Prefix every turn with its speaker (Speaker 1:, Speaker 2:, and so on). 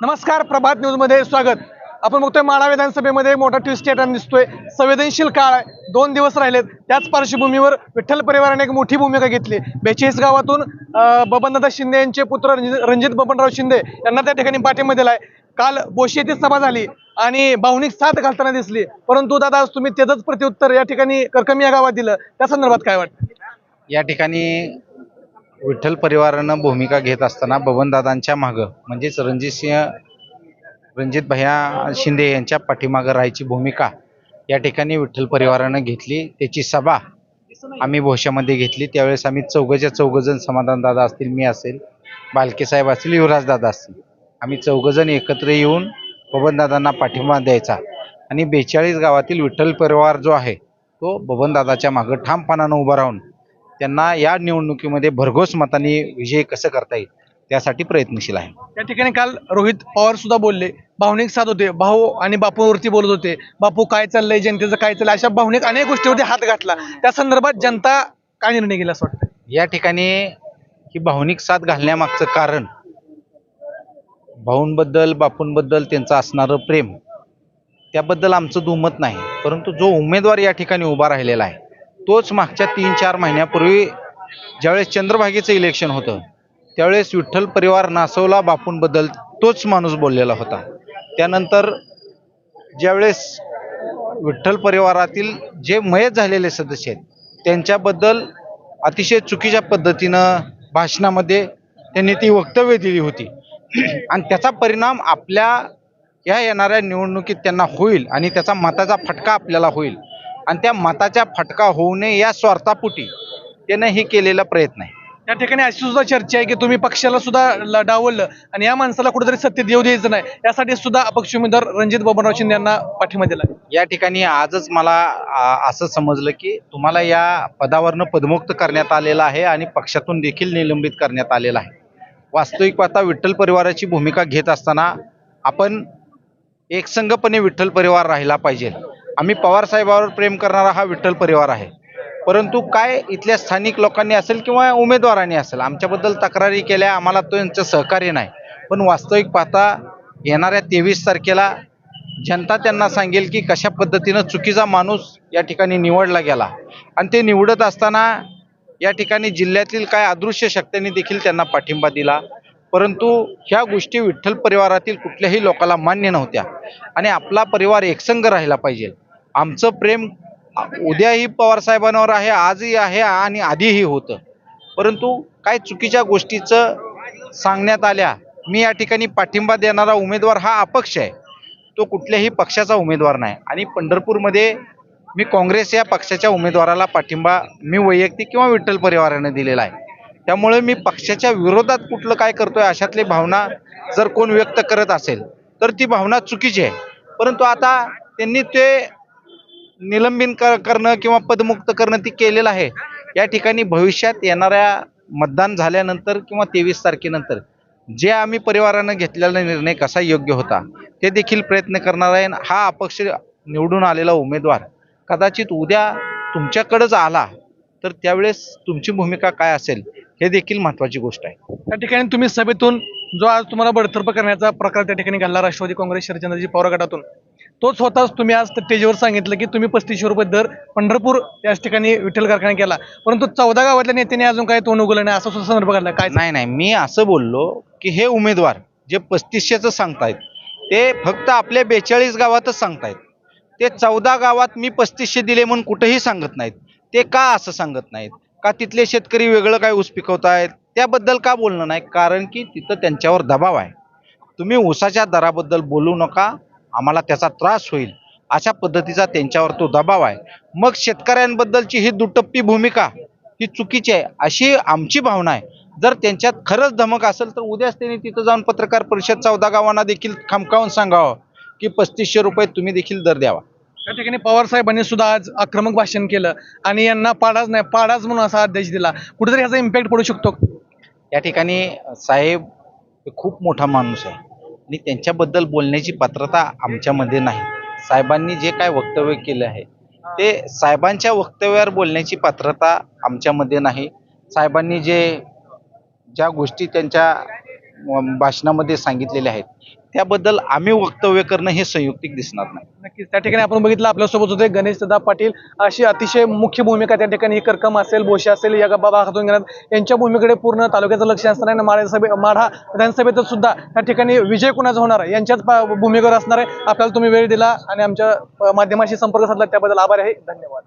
Speaker 1: नमस्कार प्रभात न्यूजमध्ये स्वागत. आपण बघतोय माळा विधानसभेमध्ये मोठा ट्विस्ट येताना दिसतोय. संवेदनशील काळ आहे. दोन दिवस राहिलेत. त्याच पार्श्वभूमीवर विठ्ठल परिवाराने एक मोठी भूमिका घेतली. बेचाळीस गावातून बबनदादा शिंदे यांचे पुत्र रणजित रणजित बबनराव शिंदे यांना त्या ठिकाणी पाठिंबा दिलाय. काल बोशी येथे सभा झाली आणि भावनिक साथ घालताना दिसली. परंतु दादा आज तुम्ही त्याचंच प्रत्युत्तर या ठिकाणी करकमी या गावात दिलं. त्या संदर्भात काय वाटतं?
Speaker 2: या ठिकाणी विठ्ठल परिवारानं भूमिका घेत असताना बबनदादांच्या मागं म्हणजेच रणजित सिंह रणजित भैया शिंदे यांच्या पाठीमागं राहायची भूमिका या ठिकाणी विठ्ठल परिवारानं घेतली. त्याची सभा आम्ही भोशामध्ये घेतली. त्यावेळेस आम्ही चौघच्या चौघजण समाधान दादा असतील मी असेल बालके साहेब असतील युवराज दादा असतील. आम्ही चौघजण एकत्र येऊन बबनदादांना पाठिंबा द्यायचा. आणि बेचाळीस गावातील विठ्ठल परिवार जो आहे तो बबनदादाच्या मागं ठामपणानं उभा राहून त्यांना या निवडणुकीमध्ये भरघोस मतांनी विजय कसं करता येईल त्यासाठी प्रयत्नशील आहे.
Speaker 1: या ठिकाणी काल रोहित पवार सुद्धा बोलले भावनिक साथ होते. भाऊ आणि बापूवरती बोलत होते. बापू काय चाललंय जनतेचं काय चाललंय अशा भावनिक अनेक गोष्टीवरती हात घातला. त्या संदर्भात जनता काय निर्णय घेईल असं वाटतं
Speaker 2: या ठिकाणी ही भावनिक साथ घालण्यामागचं कारण भाऊंबद्दल बापूंबद्दल त्यांचं असणारं प्रेम त्याबद्दल आमचं दुमत नाही. परंतु जो उमेदवार या ठिकाणी उभा राहिलेला आहे तोच मागच्या तीन चार महिन्यापूर्वी ज्यावेळेस चंद्रभागेचं इलेक्शन होतं त्यावेळेस विठ्ठल परिवार नासवला बापूंबद्दल तोच माणूस बोललेला होता. त्यानंतर ज्यावेळेस विठ्ठल परिवारातील जे मयत झालेले सदस्य आहेत त्यांच्याबद्दल अतिशय चुकीच्या पद्धतीनं भाषणामध्ये त्यांनी ती वक्तव्य दिली होती. आणि त्याचा परिणाम आपल्या या येणाऱ्या निवडणुकीत त्यांना होईल आणि त्याचा मताचा फटका आपल्याला होईल. आणि त्या मताचा फटका होऊ नये या स्वार्थापोटी त्यानं हे केलेला प्रयत्न आहे.
Speaker 1: या ठिकाणी अशी सुद्धा चर्चा आहे की तुम्ही पक्षाला सुद्धा ल- डावललं आणि या माणसाला कुठेतरी सत्तेत येऊ द्यायचं नाही. यासाठी सुद्धा अपक्ष उमेदवार रणजित बबनराव शिंदे यांना पाठिंबा दिला
Speaker 2: या ठिकाणी आजच मला असं समजलं की तुम्हाला या पदावरनं पदमुक्त करण्यात आलेलं आहे आणि पक्षातून देखील निलंबित करण्यात आलेलं आहे. वास्तविक पाहता विठ्ठल परिवाराची भूमिका घेत असताना आपण एकसंघपणे विठ्ठल परिवार राहिला पाहिजे. आम्ही पवारसाहेबावर प्रेम करणारा हा विठ्ठल परिवार आहे. परंतु काय इथल्या स्थानिक लोकांनी असेल किंवा उमेदवारांनी असेल आमच्याबद्दल तक्रारी केल्या आम्हाला तो यांचं सहकार्य नाही. पण वास्तविक पाहता येणाऱ्या तेवीस तारखेला जनता त्यांना सांगेल की कशा पद्धतीनं चुकीचा माणूस या ठिकाणी निवडला गेला. आणि ते निवडत असताना या ठिकाणी जिल्ह्यातील काय अदृश्य शक्तींनी देखील त्यांना पाठिंबा दिला. परंतु ह्या गोष्टी विठ्ठल परिवारातील कुठल्याही लोकाला मान्य नव्हत्या. आणि आपला परिवार एकसंग राहिला पाहिजे. आमचं प्रेम उद्याही पवारसाहेबांवर आहे आजही आहे आणि आधीही होतं. परंतु काय चुकीच्या गोष्टीचं सांगण्यात आल्या मी या ठिकाणी पाठिंबा देणारा उमेदवार हा अपक्ष आहे. तो कुठल्याही पक्षाचा उमेदवार नाही. आणि पंढरपूरमध्ये मी काँग्रेस या पक्षाच्या उमेदवाराला पाठिंबा मी वैयक्तिक किंवा विठ्ठल परिवाराने दिलेला आहे. त्यामुळे मी पक्षाच्या विरोधात कुठलं काय करतोय अशातली भावना जर कोण व्यक्त करत असेल तर ती भावना चुकीची आहे. परंतु आता त्यांनी ते निलंबन कर करणं किंवा पदमुक्त करणं ती केलेलं आहे. या ठिकाणी भविष्यात येणाऱ्या मतदान झाल्यानंतर किंवा तेवीस तारखेनंतर जे आम्ही परिवारानं घेतलेला निर्णय कसा योग्य होता ते देखील प्रयत्न करणार आहे. आणि हा अपक्ष निवडून आलेला उमेदवार कदाचित उद्या तुमच्याकडंच आला तर त्यावेळेस तुमची भूमिका काय असेल हे देखील महत्त्वाची गोष्ट आहे.
Speaker 1: त्या ठिकाणी तुम्ही सभेतून जो आज तुम्हाला बडतर्फ करण्याचा प्रकार त्या ठिकाणी घडला राष्ट्रवादी काँग्रेस शरदचंद्रजी पवार गटातून. तोच होताच तुम्ही आज स्टेजवर सांगितलं की तुम्ही पस्तीसशे रुपये दर पंढरपूर याच ठिकाणी विठ्ठल कारखाना केला. परंतु चौदा गावातल्या नेत्यांनी अजून काही तोंड उगलं नाही. असा सुद्धा संदर्भ घडला. काय
Speaker 2: नाही नाही. मी असं बोललो की हे उमेदवार जे पस्तीसशेचं सांगतायत ते फक्त आपल्या बेचाळीस गावातच सांगतायत. ते चौदा गावात मी पस्तीसशे दिले म्हणून कुठेही सांगत नाहीत. ते का असं सांगत नाहीत? का तिथले शेतकरी वेगळं काय ऊस पिकवत आहेत त्याबद्दल का बोलणं नाही? कारण की तिथं त्यांच्यावर दबाव आहे. तुम्ही ऊसाच्या दराबद्दल बोलू नका. आम्हाला त्याचा त्रास होईल. अशा पद्धतीचा त्यांच्यावर तो दबाव आहे. मग शेतकऱ्यांबद्दलची ही दुटप्पी भूमिका ही चुकीची आहे अशी आमची भावना आहे. जर त्यांच्यात खरंच धमक असेल तर उद्याच त्यांनी तिथं जाऊन पत्रकार परिषद चौदा गावांना देखील खमकावून सांगावं की पस्तीसशे रुपये तुम्ही देखील दर द्यावा.
Speaker 1: त्या ठिकाणी पवार साहेबांनी सुद्धा आज आक्रमक भाषण केलं आणि यांना पाडाच नाही पाडाच म्हणून असा आदेश दिला. कुठेतरी ह्याचा इम्पॅक्ट पडू शकतो.
Speaker 2: या ठिकाणी साहेब हे खूप मोठा माणूस आहे आणि त्यांच्याबद्दल बोलण्याची पात्रता आमच्यामध्ये नाही. साहेबांनी जे काय वक्तव्य केलं आहे ते साहेबांच्या वक्तव्यावर बोलण्याची पात्रता आमच्यामध्ये नाही. साहेबांनी जे ज्या गोष्टी त्यांच्या भाषणामध्ये सांगितलेले आहेत. त्याबद्दल आम्ही वक्तव्य करणं हे संयुक्तिक दिसणार नाही.
Speaker 1: नक्कीच. त्या ठिकाणी आपण बघितलं आपल्यासोबत होते गणेश दादा पाटील. अशी अतिशय मुख्य भूमिका त्या ठिकाणी कर्कम करकम असेल बोशे असेल या गप्पा भागातून घेण्यात यांच्या भूमिकेकडे पूर्ण तालुक्याचं लक्ष असणार आहे. आणि माढा सभे माढा विधानसभेत सुद्धा त्या ठिकाणी विजय कुणाचा होणार आहे? यांच्याच भूमिकेवर असणार आहे. आपल्याला तुम्ही वेळ दिला आणि आमच्या माध्यमाशी संपर्क साधला. त्याबद्दल आभार आहे. धन्यवाद.